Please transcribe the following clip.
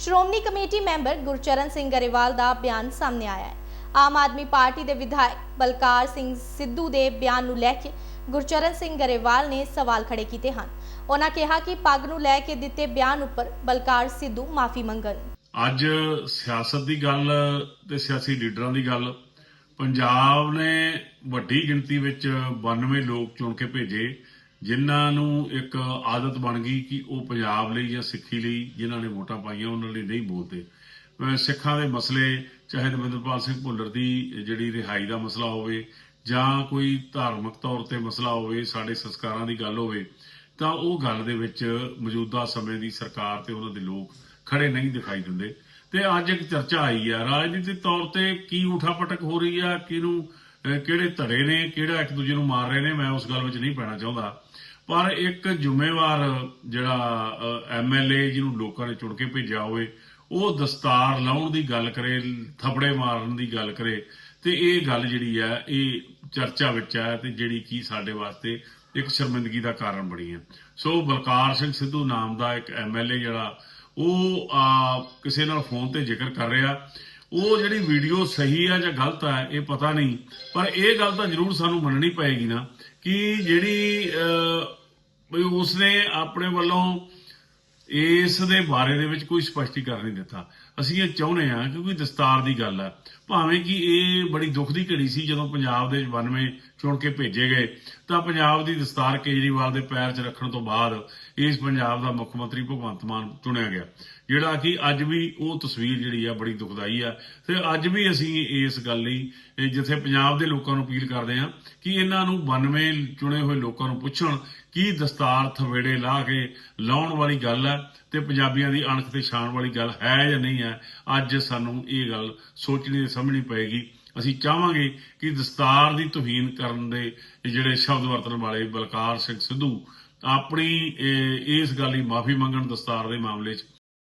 Shiromani committee member Gurcharan Singh Grewal ਦਾ ਬਿਆਨ ਸਾਹਮਣੇ ਆਇਆ ਹੈ। ਆਮ ਆਦਮੀ ਪਾਰਟੀ ਦੇ ਵਿਧਾਇਕ ਬਲਕਾਰ ਸਿੰਘ ਸਿੱਧੂ ਦੇ ਬਿਆਨ ਨੂੰ ਲੈ ਕੇ ਗੁਰਚਰਨ ਸਿੰਘ ਗਰੇਵਾਲ ਨੇ ਸਵਾਲ ਖੜੇ ਕੀਤੇ ਹਨ। ਉਹਨਾਂ ਕਿਹਾ ਕਿ ਪੱਗ ਨੂੰ ਲੈ ਕੇ ਦਿੱਤੇ ਬਿਆਨ ਉੱਪਰ ਬਲਕਾਰ ਸਿੱਧੂ ਮਾਫੀ ਮੰਗਣ। ਅੱਜ ਸਿਆਸਤ ਦੀ ਗੱਲ ਤੇ ਸਿਆਸੀ ਲੀਡਰਾਂ ਦੀ ਗੱਲ, ਪੰਜਾਬ ਨੇ ਵੱਡੀ ਗਿਣਤੀ ਵਿੱਚ 92 ਲੋਕ ਚੁਣ ਕੇ ਭੇਜੇ। ਜਿਨ੍ਹਾਂ ਨੂੰ ਇੱਕ ਆਦਤ ਬਣ ਗਈ ਕਿ ਉਹ ਪੰਜਾਬ ਲਈ ਜਾਂ ਸਿੱਖੀ ਲਈ, ਜਿਨ੍ਹਾਂ ਨੇ ਵੋਟਾਂ ਪਾਈਆਂ, ਉਹਨਾਂ ਲਈ ਨਹੀਂ ਬੋਲਦੇ। ਸਿੱਖਾਂ ਦੇ ਮਸਲੇ, ਚਾਹੇ ਦਵਿੰਦਰਪਾਲ ਸਿੰਘ ਭੁੱਲਰ ਦੀ ਜਿਹੜੀ ਰਿਹਾਈ ਦਾ ਮਸਲਾ ਹੋਵੇ ਜਾਂ ਕੋਈ ਧਾਰਮਿਕ ਤੌਰ ਤੇ ਮਸਲਾ ਹੋਵੇ, ਸਾਡੇ ਸੰਸਕਾਰਾਂ ਦੀ ਗੱਲ ਹੋਵੇ, ਤਾਂ ਉਹ ਗੱਲ ਦੇ ਵਿੱਚ ਮੌਜੂਦਾ ਸਮੇਂ ਦੀ ਸਰਕਾਰ ਤੇ ਉਹਨਾਂ ਦੇ ਲੋਕ ਖੜੇ ਨਹੀਂ ਦਿਖਾਈ ਦਿੰਦੇ। ਤੇ ਅੱਜ ਇੱਕ ਚਰਚਾ ਆਈ ਆ, ਰਾਜਨੀਤਿਕ ਤੌਰ ਤੇ ਕੀ ਉਠਾ ਪਟਕ ਹੋ ਰਹੀ ਆ, ਕਿਹਨੂੰ ਕਿਹੜੇ ਧੜੇ ਨੇ, ਕਿਹੜਾ ਇੱਕ ਦੂਜੇ ਨੂੰ ਮਾਰ ਰਹੇ ਨੇ, ਮੈਂ ਉਸ ਗੱਲ ਵਿੱਚ ਨਹੀਂ ਪੈਣਾ ਚਾਹੁੰਦਾ। ਪਰ ਇੱਕ ਜ਼ਿੰਮੇਵਾਰ ਜਿਹੜਾ ਐਮਐਲਏ ਜਿਹਨੂੰ ਲੋਕਾਂ ਨੇ ਚੁਣ ਕੇ ਭੇਜਿਆ ਹੋਵੇ, ਉਹ ਦਸਤਾਰ ਲਾਉਣ ਦੀ ਗੱਲ ਕਰੇ, ਥਪੜੇ ਮਾਰਨ ਦੀ ਗੱਲ ਕਰੇ, ਤੇ ਇਹ ਗੱਲ ਜਿਹੜੀ ਹੈ, ਇਹ ਚਰਚਾ ਵਿੱਚ ਹੈ ਤੇ ਜਿਹੜੀ ਕੀ ਸਾਡੇ ਵਾਸਤੇ ਇੱਕ ਸ਼ਰਮਿੰਦਗੀ ਦਾ ਕਾਰਨ ਬਣੀ ਹੈ। ਸੋ ਬਲਕਾਰ ਸਿੰਘ ਸਿੱਧੂ ਨਾਮ ਦਾ ਇੱਕ ਐਮਐਲਏ ਜਿਹੜਾ, ਉਹ ਕਿਸੇ ਨਾਲ ਫੋਨ ਤੇ ਜ਼ਿਕਰ ਕਰ ਰਿਹਾ। ਉਹ ਜਿਹੜੀ ਵੀਡੀਓ ਸਹੀ ਹੈ ਜਾਂ ਗਲਤ ਹੈ ਇਹ ਪਤਾ ਨਹੀਂ। ਪਰ ਇਹ ਗੱਲ ਤਾਂ ਜ਼ਰੂਰ ਸਾਨੂੰ ਮੰਨਣੀ ਪਏਗੀ ਨਾ ਕਿ ਜਿਹੜੀ ਅਹ, ਵੀ ਉਸਨੇ ਆਪਣੇ ਵੱਲੋਂ ਇਸ ਦੇ ਬਾਰੇ ਦੇ ਵਿੱਚ ਕੋਈ ਸਪਸ਼ਟੀਕਰਨ ਨਹੀਂ ਦਿੱਤਾ। ਅਸੀਂ ਇਹ ਚਾਹੁੰਦੇ ਹਾਂ ਕਿਉਂਕਿ ਦਸਤਾਰ ਦੀ ਗੱਲ ਹੈ ਭਾਵੇਂ ਕਿ ਇਹ ਬੜੀ ਦੁੱਖ ਦੀ ਘੜੀ ਸੀ ਜਦੋਂ ਪੰਜਾਬ ਦੇ 92 ਚੁਣ ਕੇ ਭੇਜੇ ਗਏ। ਤਾਂ ਪੰਜਾਬ ਦੀ ਦਸਤਾਰ ਕੇਜਰੀਵਾਲ ਦੇ ਪੈਰ 'ਚ ਰੱਖਣ ਤੋਂ ਬਾਅਦ ਇਸ ਪੰਜਾਬ ਦਾ ਮੁੱਖ ਮੰਤਰੀ ਭਗਵੰਤ ਮਾਨ ਚੁਣਿਆ ਗਿਆ। ਜਿਹੜਾ ਕਿ ਅੱਜ ਵੀ ਉਹ ਤਸਵੀਰ ਜਿਹੜੀ ਆ ਬੜੀ ਦੁਖਦਾਈ ਆ। ਤੇ ਅੱਜ ਵੀ ਅਸੀਂ ਇਸ ਗੱਲ ਲਈ ਜਿੱਥੇ ਪੰਜਾਬ ਦੇ ਲੋਕਾਂ ਨੂੰ ਅਪੀਲ ਕਰਦੇ ਹਾਂ ਕਿ ਇਹਨਾਂ ਨੂੰ 92 ਚੁਣੇ ਹੋਏ ਲੋਕਾਂ ਨੂੰ ਪੁੱਛਣ ਕੀ ਦਸਤਾਰ ਥਵੇੜੇ ਲਾ ਕੇ ਲਾਉਣ ਵਾਲੀ ਗੱਲ ਹੈ ਤੇ ਪੰਜਾਬੀਆਂ ਦੀ ਅਣਖ ਤੇ ਸ਼ਾਨ ਵਾਲੀ ਗੱਲ ਹੈ ਜਾਂ ਨਹੀਂ ਹੈ। ਅੱਜ ਸਾਨੂੰ ਇਹ ਗੱਲ ਸੋਚਣੀ ਸਮਝਣੀ ਪਏਗੀ। ਅਸੀਂ ਚਾਹਾਂਗੇ ਕਿ ਦਸਤਾਰ ਦੀ ਤੋਹੀਨ ਕਰਨ ਦੇ ਜਿਹੜੇ ਸ਼ਬਦ ਵਰਤਣ ਵਾਲੇ ਬਲਕਾਰ ਸਿੰਘ ਸਿੱਧੂ ਆਪਣੀ ਇਸ ਗੱਲ ਦੀ ਮਾਫੀ ਮੰਗਣ ਦਸਤਾਰ ਦੇ ਮਾਮਲੇ 'ਚ।